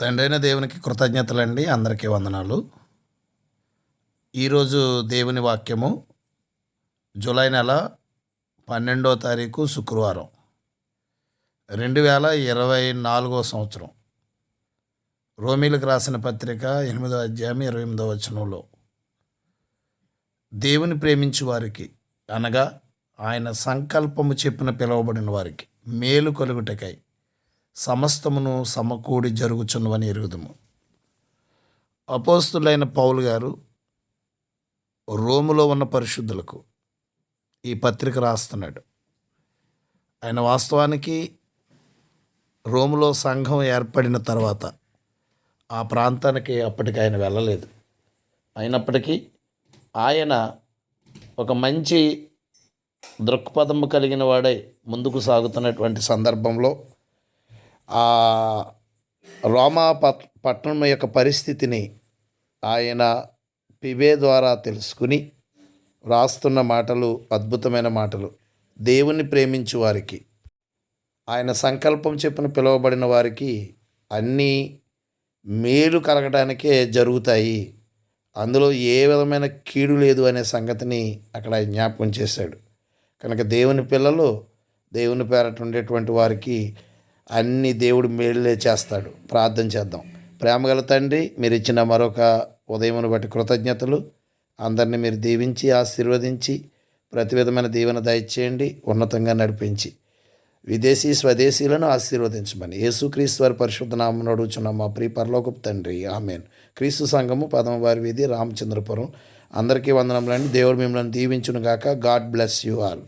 తండ్రైన దేవునికి కృతజ్ఞతలండి. అందరికీ వందనాలు. ఈరోజు దేవుని వాక్యము జూలై నెల పన్నెండో తారీఖు శుక్రవారం రెండు వేల ఇరవై నాలుగో సంవత్సరం. రోమిలకు రాసిన పత్రిక ఎనిమిదో అధ్యాయం ఇరవై ఎనిమిదో వచనంలో దేవుని ప్రేమించు వారికి అనగా ఆయన సంకల్పము చెప్పిన పిలువబడిన వారికి మేలు కలుగుటకై సమస్తమును సమకూడి జరుగుచున్నవని ఎరుగుదము. అపోస్తులైన పౌలు గారు రోములో ఉన్న పరిశుద్ధులకు ఈ పత్రిక రాస్తున్నాడు. ఆయన వాస్తవానికి రోములో సంఘం ఏర్పడిన తర్వాత ఆ ప్రాంతానికి అప్పటికి ఆయన వెళ్ళలేదు. అయినప్పటికీ ఆయన ఒక మంచి దృక్పథము కలిగిన వాడై ముందుకు సాగుతున్నటువంటి సందర్భంలో ఆ రోమా పట్ పట్టణం యొక్క పరిస్థితిని ఆయన పిబే ద్వారా తెలుసుకుని వ్రాస్తున్న మాటలు అద్భుతమైన మాటలు. దేవుని ప్రేమించు వారికి ఆయన సంకల్పం చెప్పిన పిలువబడిన వారికి అన్నీ మేలు కలగడానికే జరుగుతాయి. అందులో ఏ విధమైన కీడు లేదు అనే సంగతిని అక్కడ ఆయన జ్ఞాపకం చేశాడు. కనుక దేవుని పిల్లలు దేవుని పేరట ఉండేటువంటి వారికి అన్ని దేవుడు మేలులే చేస్తాడు. ప్రార్థన చేద్దాం. ప్రేమగల తండ్రి మీరు ఇచ్చిన మరొక ఉదయమును బట్టి కృతజ్ఞతలు. అందరిని మీరు దీవించి ఆశీర్వదించి ప్రతి విధమైన దీవెన దయచేయండి ఉన్నతంగా నడిపించి. విదేశీ స్వదేశీలను ఆశీర్వదించమని యేసుక్రీస్తు వారి పరిశుద్ధ నామం అడుగుచున్న మా ప్రియ పరలోకపు తండ్రి. ఆమెన్. క్రీస్తు సంఘము పదమవారి వీధి రామచంద్రపురం. అందరికీ వందనములండి. దేవుడు మిమ్మల్ని దీవించును గాక గాడ్ బ్లెస్ యూ ఆల్.